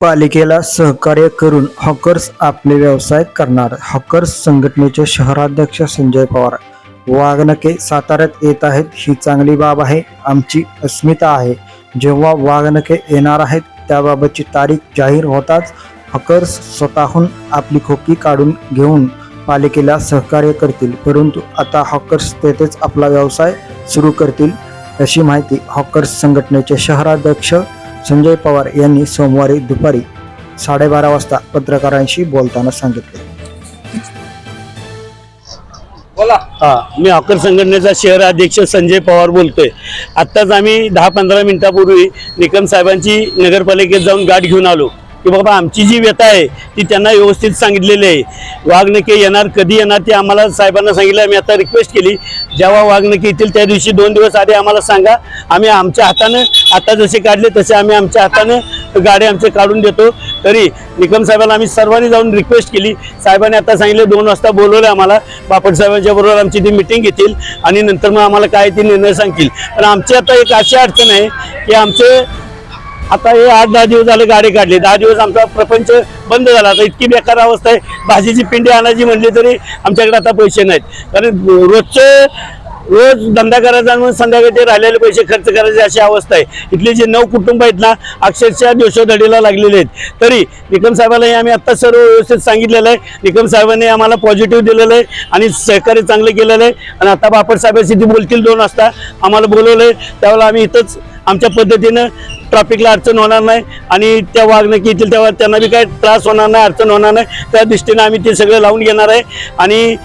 पालिकेला सहकार्य करून हॉकर्स आपले व्यवसाय करणार. हॉकर्स संघटनेचे शहराध्यक्ष संजय पवार. वाघनके साताऱ्यात येत आहेत ही चांगली बाब आहे. आमची अस्मिता आहे. जेव्हा वाघनके येणार आहेत त्याबाबतची तारीख जाहीर होताच हॉकर्स स्वतःहून आपली खोकी काढून घेऊन पालिकेला सहकार्य करतील. परंतु आता हॉकर्स तेथेच आपला व्यवसाय सुरू करतील अशी माहिती हॉकर्स संघटनेचे शहराध्यक्ष संजय पवार यांनी सोमवारी दुपारी साडेबारा वाजता पत्रकारांशी बोलताना सांगितले. बोला. हा मी हॉकर संघटनेचा शहर अध्यक्ष संजय पवार बोलतोय. आत्ताच आम्ही दहा पंधरा मिनिटापूर्वी निकम साहेबांची नगरपालिकेत जाऊन गाठ घेऊन आलो. की बाबा आमची जी व्यथा आहे ती त्यांना व्यवस्थित सांगितलेली आहे. वाघनके येणार कधी येणार ते आम्हाला साहेबांना सांगितलं आम्ही आता रिक्वेस्ट केली. जेव्हा वाघनके येतील त्या दिवशी दोन दिवस आधी आम्हाला सांगा. आम्ही आमच्या हातानं आता जसे काढले तसे आम्ही आमच्या हातानं गाडी आमचे काढून देतो. तरी निकम साहेबांना आम्ही सर्वांनी जाऊन रिक्वेस्ट केली. साहेबांनी आता सांगितले दोन वाजता बोलवलं आम्हाला. बापट साहेबांच्या बरोबर आमची ती मिटिंग घेतील आणि नंतर मग आम्हाला काय ते निर्णय सांगतील. पण आमची आता एक अशी अडचण आहे की आमचे आता हे आठ दहा दिवस झाले गाडी काढली. दहा दिवस आमचा प्रपंच बंद झाला. आता इतकी बेकार अवस्था आहे. भाजीची पिंडी आणायची म्हणली तरी आमच्याकडे आता पैसे नाहीत. कारण रोजचे रोज धंदा करायचा म्हणून संध्याकाळी ते राहिलेले पैसे खर्च करायचे अशी अवस्था आहे. इथले जे नऊ कुटुंब आहेत ना अक्षरशः दिवसोधडीला लागलेले आहेत. तरी निकम साहेबांनाही आम्ही आत्ता सर्व व्यवस्थित सांगितलेलं आहे. निकम साहेबांनी आम्हाला पॉझिटिव्ह दिलेलं आहे आणि सहकार्य चांगलं केलेलं आहे. आणि आता बापट साहेबांशी ती बोलतील दोन वाजता. आम्हाला बोलवलं आहे त्यावेळेला आम्ही इथंच आमच्या पद्धतीनं ट्रॅफिकला अडचण होणार नाही आणि त्या वागणकी येतील तेव्हा त्यांना बी काय त्रास होणार नाही अडचण होणार नाही. त्या दृष्टीने आम्ही ते सगळं लावून घेणार आहे. आणि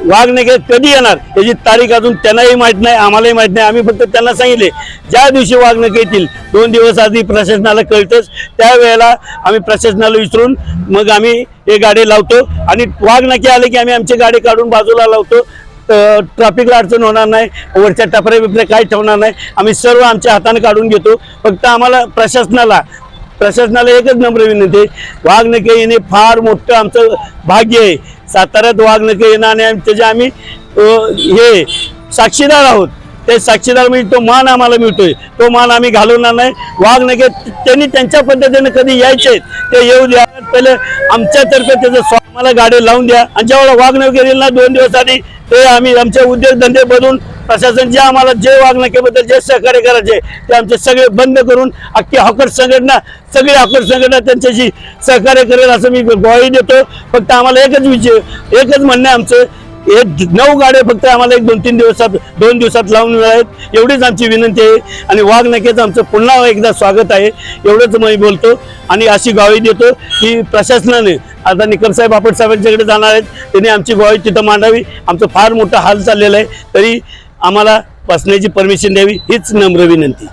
वाघनगे कधी येणार याची तारीख अजून त्यांनाही माहीत नाही आम्हालाही माहीत नाही. आम्ही फक्त त्यांना सांगितले ज्या दिवशी वाघनके येतील दोन दिवस आधी प्रशासनाला कळतंच. त्यावेळेला आम्ही प्रशासनाला विचारून मग आम्ही हे गाडी लावतो. आणि वाघनके आले की आम्ही आमची गाडी काढून बाजूला लावतो. ट्रॅफिकला अडचण होणार नाही वरच्या टपऱ्या बिपऱ्या काही ठेवणार नाही. आम्ही सर्व आमच्या हाताने काढून घेतो. फक्त आम्हाला प्रशासनाला प्रशासनाला एकच नम्र विनंती आहे, वाघनके येणे फार मोठं आमचं भाग्य आहे. साताऱ्यात वाघनके येणं आणि त्याचे आम्ही हे साक्षीदार आहोत ते साक्षीदार म्हणजे तो मान आम्हाला मिळतोय. तो मान आम्ही घालवणार नाही. वाघनके त्यांनी त्यांच्या पद्धतीने कधी यायचे ते येऊ द्या. पहिले आमच्यातर्फे त्याचं स्व आम्हाला गाडी लावून द्या. आणि जेव्हा वाघनके येईल ना दोन दिवस आधी ते आम्ही आमचे उद्योगधंदे बनवून प्रशासन जे आम्हाला जे वागणुकीबद्दल जे सहकार्य करायचे ते आमचे सगळे बंद करून अख्खी हॉकर संघटना सगळी हॉकर संघटना त्यांच्याशी सहकार्य करेल असं मी ग्वाही देतो. फक्त आम्हाला एकच विचार एकच म्हणणं आहे आमचं हे नऊ गाड्या फक्त आम्हाला एक दोन तीन दिवसात दोन दिवसात लावून मिळालेत. एवढीच आमची विनंती आहे. आणि वाघ नक्कीच आमचं पुन्हा एकदा स्वागत आहे. एवढंच मी बोलतो आणि अशी ग्वाही देतो की प्रशासनाने आता निकमसाहेब बापट साहेबांच्याकडे जाणार आहेत. त्यांनी आमची ग्वाही तिथं मांडावी. आमचं फार मोठं हाल चाललेलं आहे. तरी आम्हाला बसण्याची परमिशन द्यावी. हीच नम्र विनंती.